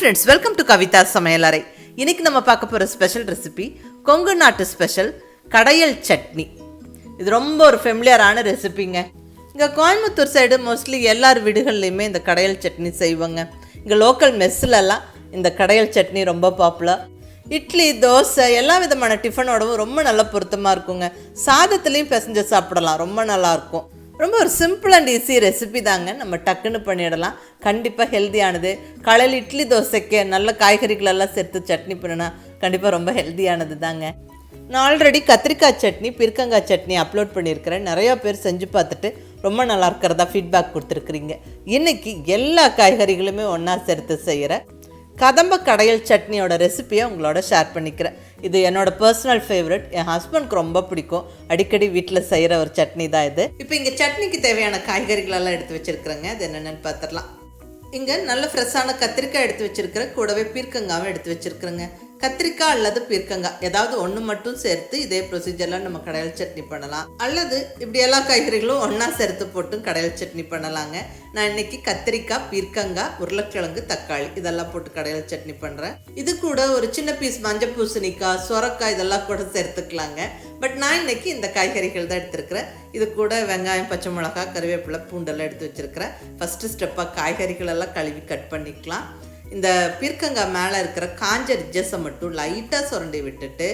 Friends welcome to Kavitha சமையலறை இன்னைக்கு நம்ம பார்க்க போகிற ஸ்பெஷல் ரெசிபி கொங்கு நாட்டு ஸ்பெஷல் கடையல் சட்னி. இது ரொம்ப ஒரு ஃபெமிலியரான ரெசிபிங்க இங்கே கோயம்புத்தூர் சைடு மோஸ்ட்லி எல்லார் வீடுகள்லையுமே இந்த கடையல் சட்னி செய்வாங்க. இங்கே லோக்கல் மெஸ்ஸிலலாம் இந்த கடையல் சட்னி ரொம்ப பாப்புலர் இட்லி தோசை எல்லா விதமான டிஃபனோடவும் ரொம்ப நல்ல பொருத்தமாக இருக்குங்க. சாதத்துலேயும் பிசைஞ்சு சாப்பிடலாம் ரொம்ப நல்லாயிருக்கும் ரொம்ப ஒரு சிம்பிள் அண்ட் ஈஸி ரெசிபி தாங்க. நம்ம டக்குன்னு பண்ணிடலாம். கண்டிப்பாக ஹெல்தியானது காலையில் இட்லி தோசைக்கு நல்ல காய்கறிகளெல்லாம் சேர்த்து சட்னி பண்ணினா கண்டிப்பாக ரொம்ப ஹெல்தியானது தாங்க. நான் ஆல்ரெடி கத்திரிக்காய் சட்னி பிற்கங்காய் சட்னி அப்லோட் பண்ணியிருக்கிறேன். நிறையா பேர் செஞ்சு பார்த்துட்டு ரொம்ப நல்லா இருக்கிறதா ஃபீட்பேக் கொடுத்துருக்குறீங்க. இன்றைக்கி எல்லா காய்கறிகளுமே ஒன்றா சேர்த்து செய்கிற கதம்ப கடையல் சட்னியோட ரெசிபியை உங்களோட ஷேர் பண்ணிக்கிறேன். இது என்னோட பர்சனல் ஃபேவரட் என் ஹஸ்பண்ட்க்கு ரொம்ப பிடிக்கும். அடிக்கடி வீட்டில் செய்கிற ஒரு சட்னி தான் இது. இப்போ இங்கே சட்னிக்கு தேவையான காய்கறிகள் எல்லாம் எடுத்து வச்சுருக்குறேங்க. அது என்னென்னு பார்த்துடலாம் இங்கே நல்ல ஃப்ரெஷ்ஷான கத்திரிக்காய் எடுத்து வச்சிருக்கிற கூடவே பீர்க்கங்காவும் எடுத்து வச்சிருக்கிறேங்க. கத்திரிக்காய் அல்லது பீர்க்கங்காய். ஏதாவது ஒன்று மட்டும் சேர்த்து இதே ப்ரொசீஜரில் நம்ம கடையல் சட்னி பண்ணலாம். அல்லது இப்படி எல்லா காய்கறிகளும் ஒன்றா சேர்த்து போட்டும் கடையல் சட்னி பண்ணலாங்க. நான் இன்னைக்கு கத்திரிக்காய் பீர்க்கங்காய் உருளைக்கிழங்கு தக்காளி இதெல்லாம் போட்டு கடையல் சட்னி பண்ணுறேன் இது கூட ஒரு சின்ன பீஸ் மஞ்சள் பூசணிக்காய் சொரக்காய் இதெல்லாம் கூட சேர்த்துக்கலாங்க. பட் நான் இன்னைக்கு இந்த காய்கறிகள் தான் எடுத்துருக்கிறேன். இது கூட வெங்காயம் பச்சை மிளகாய் கருவேப்பிலை பூண்டெல்லாம் எடுத்து வச்சிருக்கிறேன். ஃபஸ்ட்டு ஸ்டெப்பாக காய்கறிகள் எல்லாம் கழுவி கட் பண்ணிக்கலாம். இந்த பீர்க்கங்காய் மேலே இருக்கிற காஞ்ச ரிஜஸை மட்டும் லைட்டாக சுரண்டி விட்டுட்டு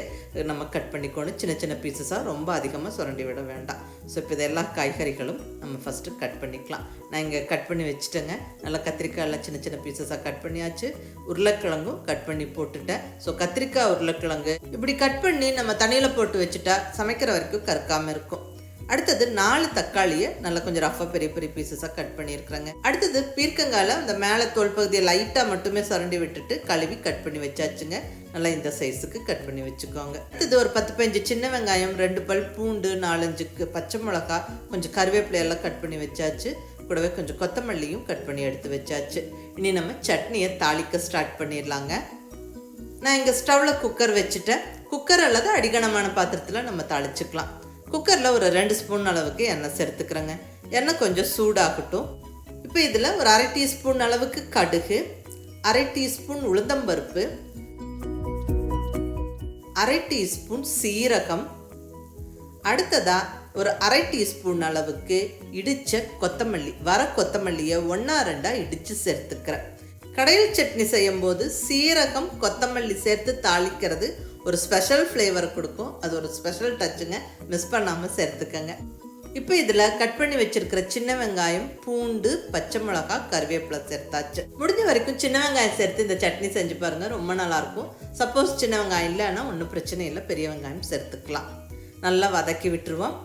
நம்ம கட் பண்ணிக்கணும். சின்ன சின்ன பீசஸாக ரொம்ப அதிகமாக சுரண்டி விட வேண்டாம். ஸோ இப்போ இது எல்லா காய்கறிகளும் நம்ம ஃபஸ்ட்டு கட் பண்ணிக்கலாம். நான் இங்கே கட் பண்ணி வச்சுட்டேங்க. நல்லா கத்திரிக்காயெல்லாம் சின்ன சின்ன பீசஸாக கட் பண்ணியாச்சு. உருளைக்கிழங்கும் கட் பண்ணி போட்டுட்டேன். ஸோ கத்திரிக்காய் உருளைக்கிழங்கு இப்படி கட் பண்ணி நம்ம தண்ணியில் போட்டு வச்சுட்டா சமைக்கிற வரைக்கும் கற்காமல் இருக்கும். அடுத்தது நாலு தக்காளியை நல்லா கொஞ்சம் ரஃபாக பெரிய பெரிய பீசஸாக கட் பண்ணியிருக்கிறாங்க. அடுத்தது பீர்க்கங்கால அந்த மேலே தோல் பகுதியை லைட்டாக மட்டுமே சுரண்டி விட்டுட்டு கழுவி கட் பண்ணி வச்சாச்சுங்க. நல்லா இந்த சைஸுக்கு கட் பண்ணி வச்சுக்கோங்க. அடுத்தது ஒரு பத்து பஞ்சு சின்ன வெங்காயம் ரெண்டு பல் பூண்டு நாலஞ்சுக்கு பச்சை மிளகா கொஞ்சம் கருவேப்பிலை எல்லாம் கட் பண்ணி வச்சாச்சு. கூடவே கொஞ்சம் கொத்தமல்லியும் கட் பண்ணி எடுத்து வச்சாச்சு. இனி நம்ம சட்னியை தாளிக்க ஸ்டார்ட் பண்ணிடலாங்க. நான் இங்கே ஸ்டவ்வில் குக்கர் வச்சுட்டேன். குக்கர் அல்லது அடிகனமான பாத்திரத்தில் நம்ம தாளிச்சுக்கலாம். குக்கரில் ஒரு ரெண்டு ஸ்பூன் அளவுக்கு எண்ணெய் சேர்த்துக்கிறேங்க. எண்ணெய் கொஞ்சம் சூடாகட்டும். இப்போ இதில் ஒரு அரை டீஸ்பூன் அளவுக்கு கடுகு அரை டீஸ்பூன் உளுந்தம்பருப்பு அரை டீஸ்பூன் சீரகம் அடுத்ததாக ஒரு அரை டீஸ்பூன் அளவுக்கு இடித்த கொத்தமல்லி வர கொத்தமல்லியை ஒன்றா ரெண்டாக இடித்து சேர்த்துக்கிறேன். கடையில் சட்னி செய்யும்போது சீரகம் கொத்தமல்லி சேர்த்து தாளிக்கிறது ஒரு ஸ்பெஷல் ஃப்ளேவர் கொடுக்கும். அது ஒரு ஸ்பெஷல் டச்சுங்க மிஸ் பண்ணாமல் சேர்த்துக்கங்க. இப்போ இதில் கட் பண்ணி வச்சிருக்கிற சின்ன வெங்காயம் பூண்டு பச்சை மிளகா கருவேப்பிலை சேர்த்தாச்சு. முடிஞ்ச வரைக்கும் சின்ன வெங்காயம் சேர்த்து இந்த சட்னி செஞ்சு பாருங்கள் ரொம்ப நல்லாயிருக்கும். சப்போஸ் சின்ன வெங்காயம் இல்லைன்னா ஒன்றும் பிரச்சனை இல்லை பெரிய வெங்காயம் சேர்த்துக்கலாம். நல்லா வதக்கி விட்டுருவோம்.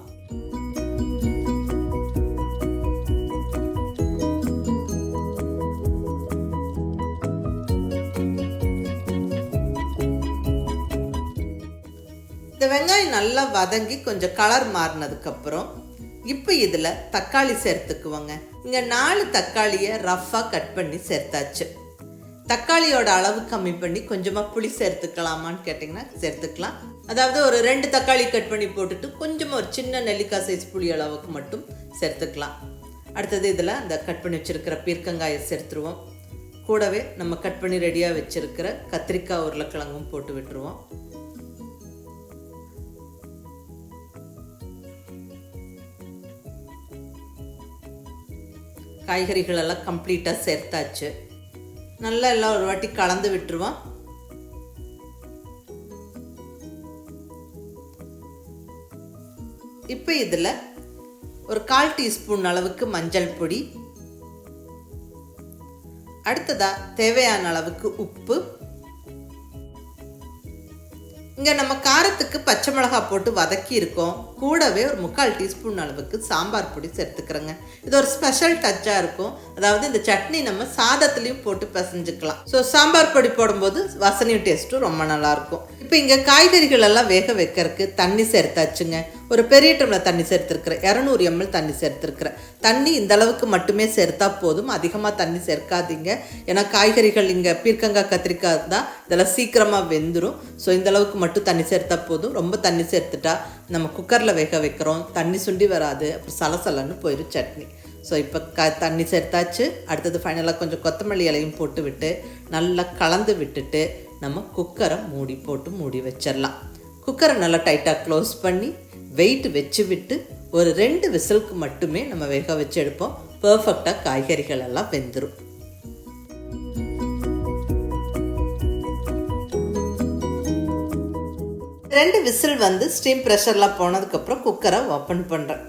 இந்த வெங்காயம் நல்லா வதங்கி கொஞ்சம் கலர் மாறினதுக்கப்புறம் இப்போ இதில் தக்காளி சேர்த்துக்குவோங்க. இங்கே நாலு தக்காளியை ரஃப்பாக கட் பண்ணி சேர்த்தாச்சு. தக்காளியோட அளவு கம்மி பண்ணி கொஞ்சமாக புளி சேர்த்துக்கலாமான்னு கேட்டிங்கன்னா சேர்த்துக்கலாம். அதாவது ஒரு ரெண்டு தக்காளி கட் பண்ணி போட்டுட்டு கொஞ்சமாக ஒரு சின்ன நெல்லிக்காய் சைஸ் புளி அளவுக்கு மட்டும் சேர்த்துக்கலாம். அடுத்தது இதில் அந்த கட் பண்ணி வச்சுருக்கிற பீர்க்கங்காயை சேர்த்துருவோம். கூடவே நம்ம கட் பண்ணி ரெடியாக வச்சுருக்கிற கத்திரிக்காய் உருளைக்கிழங்கும் போட்டு விட்டுருவோம். காய்கறிகள் எல்லாம் கம்ப்ளீட்டாக சேர்த்தாச்சு. நல்லா எல்லாம் ஒரு வாட்டி கலந்து விட்டுருவோம். இப்போ இதில் ஒரு கால் டீஸ்பூன் அளவுக்கு மஞ்சள் பொடி. அடுத்ததாக தேவையான அளவுக்கு உப்பு. இங்கே நம்ம காரத்துக்கு பச்சை மிளகாய் போட்டு வதக்கி இருக்கோம் கூடவே ஒரு முக்கால் டீஸ்பூன் அளவுக்கு சாம்பார் பொடி சேர்த்துக்கிறோங்க. இது ஒரு ஸ்பெஷல் டச்சாக இருக்கும். அதாவது இந்த சட்னி நம்ம சாதத்துலேயும் போட்டு பிசைஞ்சுக்கலாம். ஸோ சாம்பார் பொடி போடும்போது வசனையும் டேஸ்ட்டும் ரொம்ப நல்லாயிருக்கும். இப்போ இங்கே காய்கறிகள் எல்லாம் வேக வைக்கிறதுக்கு தண்ணி சேர்த்தாச்சுங்க. ஒரு பெரிய டம்ளர் தண்ணி சேர்த்துருக்குறேன். இரநூறு எம்எல் தண்ணி சேர்த்துருக்குறேன். தண்ணி இந்த அளவுக்கு மட்டுமே சேர்த்தா போதும். அதிகமாக தண்ணி சேர்க்காதீங்க. ஏன்னா காய்கறிகள் இங்கே பீர்க்கங்காய் கத்திரிக்காய் தான் இதெல்லாம் சீக்கிரமாக வெந்துடும் ஸோ இந்த அளவுக்கு மட்டும் தண்ணி சேர்த்தா போதும். ரொம்ப தண்ணி சேர்த்துட்டா நம்ம குக்கரில் குக்கரில் வேக வைக்கிறோம். தண்ணி சுண்டி வராது. அப்புறம் சலசலன்னு போயிடும் சட்னி. ஸோ இப்போ க தண்ணி சேர்த்தாச்சு. அடுத்தது ஃபைனலாக கொஞ்சம் கொத்தமல்லி இலையும் போட்டு விட்டு நல்லா கலந்து விட்டுட்டு நம்ம குக்கரை மூடி போட்டு மூடி வச்சிடலாம். குக்கரை நல்லா டைட்டாக க்ளோஸ் பண்ணி வெயிட் வச்சு விட்டு ஒரு ரெண்டு விசிலுக்கு மட்டுமே நம்ம வேக வச்சு எடுப்போம். பர்ஃபெக்டாக காய்கறிகள் எல்லாம் வெந்துடும் ரெண்டு விசில் வந்து ஸ்டீம் ப்ரெஷர்லாம் போனதுக்கப்புறம் குக்கரை ஓப்பன் பண்ணுறேன்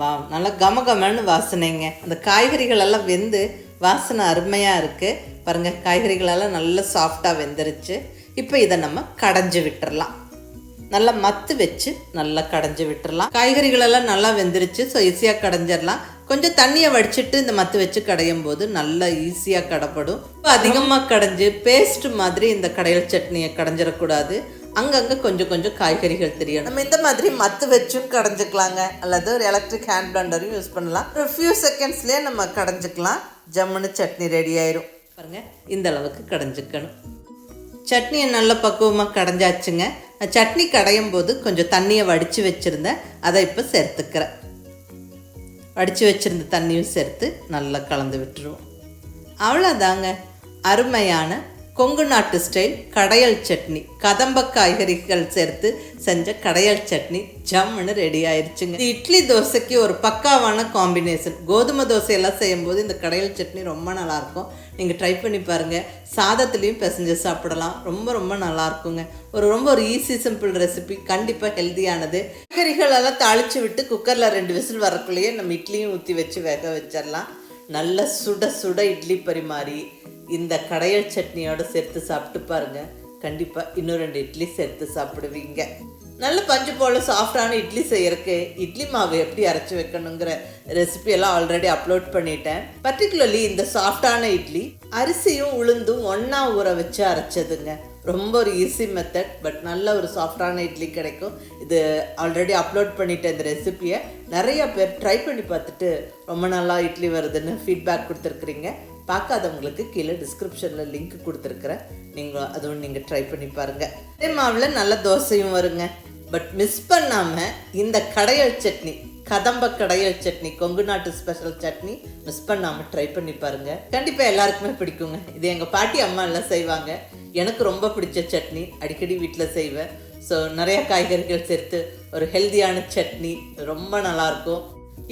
வா நல்லா கம கமன்னு வாசனைங்க. அந்த காய்கறிகள் எல்லாம் வெந்து வாசனை அருமையாக இருக்குது பாருங்கள் காய்கறிகளெல்லாம் நல்லா சாஃப்டாக வெந்துருச்சு. இப்போ இதை நம்ம கடைஞ்சி விட்டுறலாம். நல்லா மத்து வச்சு நல்லா கடைஞ்சி விட்டுறலாம். காய்கறிகளெல்லாம் நல்லா வெந்துருச்சு ஸோ ஈஸியாக கடைஞ்சிடலாம். கொஞ்சம் தண்ணியை வடிச்சிட்டு இந்த மத்து வச்சு கடையும் போது நல்லா ஈஸியாக கடைப்படும். இப்போ அதிகமாக கடைஞ்சி பேஸ்ட் மாதிரி இந்த கடையல் சட்னியை கடைஞ்சிடக்கூடாது. அங்கங்கே கொஞ்சம் கொஞ்சம் காய்கறிகள் தெரியும் நம்ம இந்த மாதிரி மத்து வச்சும் கடைஞ்சிக்கலாங்க. அல்லது ஒரு எலக்ட்ரிக் ஹேண்ட் பிளண்டரும் யூஸ் பண்ணலாம். ஒரு ஃபியூ செகண்ட்ஸ்லேயே நம்ம கடைஞ்சிக்கலாம். ஜம்முன்னு சட்னி ரெடி ஆயிரும். பாருங்க இந்த அளவுக்கு கடைஞ்சிக்கணும். சட்னியை நல்ல பக்குவமாக கடைஞ்சாச்சுங்க. சட்னி கடையும் போது கொஞ்சம் தண்ணியை வடித்து வச்சுருந்தேன். அதை இப்போ சேர்த்துக்கிறேன். வடித்து வச்சுருந்த தண்ணியும் சேர்த்து நல்லா கலந்து விட்டுருவோம். அவ்வளோதாங்க அருமையான கொங்கு நாட்டு ஸ்டைல் கடையல் சட்னி. கதம்ப காய்கறிகள் சேர்த்து செஞ்ச கடையல் சட்னி. ஜம்முன்னு ரெடி ஆயிடுச்சுங்க இட்லி தோசைக்கு ஒரு பக்காவான காம்பினேஷன் கோதுமை தோசையெல்லாம் செய்யும்போது இந்த கடையல் சட்னி ரொம்ப நல்லாயிருக்கும். நீங்கள் ட்ரை பண்ணி பாருங்கள் சாதத்துலேயும் பிசைஞ்சு சாப்பிடலாம். ரொம்ப ரொம்ப நல்லாயிருக்குங்க. ஒரு ரொம்ப ஒரு ஈஸி சிம்பிள் ரெசிபி கண்டிப்பாக ஹெல்த்தியானது காய்கறிகள் எல்லாம் தாளித்து விட்டு குக்கரில் ரெண்டு விசில் வரக்குள்ளேயே நம்ம இட்லியும் ஊற்றி வச்சு வேக வச்சிடலாம். நல்ல சுட சுட இட்லி பரிமாறி. இந்த கடையல் சட்னியோடு சேர்த்து சாப்பிட்டு பாருங்கள் கண்டிப்பாக இன்னும் ரெண்டு இட்லி சேர்த்து சாப்பிடுவீங்க. நல்ல பஞ்சு போல் சாஃப்டான இட்லி செய்யறதுக்கு இட்லி மாவு எப்படி அரைச்சி வைக்கணுங்கிற ரெசிபியெல்லாம் ஆல்ரெடி அப்லோட் பண்ணிட்டேன். பர்டிகுலர்லி இந்த சாஃப்டான இட்லி அரிசியும் உளுந்தும் ஒன்றா ஊற வச்சு அரைச்சதுங்க. ரொம்ப ஒரு ஈஸி மெத்தட் பட் நல்ல ஒரு சாஃப்டான இட்லி கிடைக்கும். இது ஆல்ரெடி அப்லோட் பண்ணிட்டேன் இந்த ரெசிபியை நிறைய பேர் ட்ரை பண்ணி பார்த்துட்டு ரொம்ப நல்லா இட்லி வருதுன்னு ஃபீட்பேக் கொடுத்துருக்குறீங்க. பார்க்காதவங்களுக்கு கீழே டிஸ்கிரிப்ஷனில் லிங்க் கொடுத்துருக்குறேன். நீங்கள் அதுவும் நீங்கள் ட்ரை பண்ணி பாருங்கள் அதே மாவில் நல்ல தோசையும் வருங்க. பட் மிஸ் பண்ணாமல் இந்த கடையல் சட்னி கதம்ப கடையல் சட்னி கொங்கு நாட்டு ஸ்பெஷல் சட்னி மிஸ் பண்ணாமல் ட்ரை பண்ணி பாருங்க. கண்டிப்பாக எல்லாருக்குமே பிடிக்குங்க. இது எங்கள் பாட்டி அம்மா எல்லாம் செய்வாங்க. எனக்கு ரொம்ப பிடிச்ச சட்னி அடிக்கடி வீட்டில் செய்வேன். ஸோ நிறையா காய்கறிகள் சேர்த்து ஒரு ஹெல்த்தியான சட்னி ரொம்ப நல்லாயிருக்கும்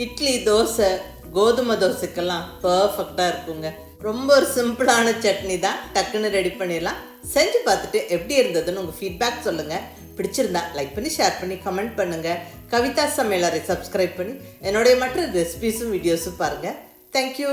இட்லி தோசை கோதுமை தோசைக்கெல்லாம் பர்ஃபெக்டாக இருக்குங்க. ரொம்ப ஒரு சிம்பிளான சட்னி தான். டக்குன்னு ரெடி பண்ணிடலாம். செஞ்சு பார்த்துட்டு எப்படி இருந்ததுன்னு உங்கள் ஃபீட்பேக் சொல்லுங்கள் பிடிச்சிருந்தா லைக் பண்ணி ஷேர் பண்ணி கமெண்ட் பண்ணுங்கள் கவிதா சமையலரை சப்ஸ்கிரைப் பண்ணி என்னுடைய மற்ற ரெசிபிஸும் வீடியோஸும் பாருங்கள் தேங்க்யூ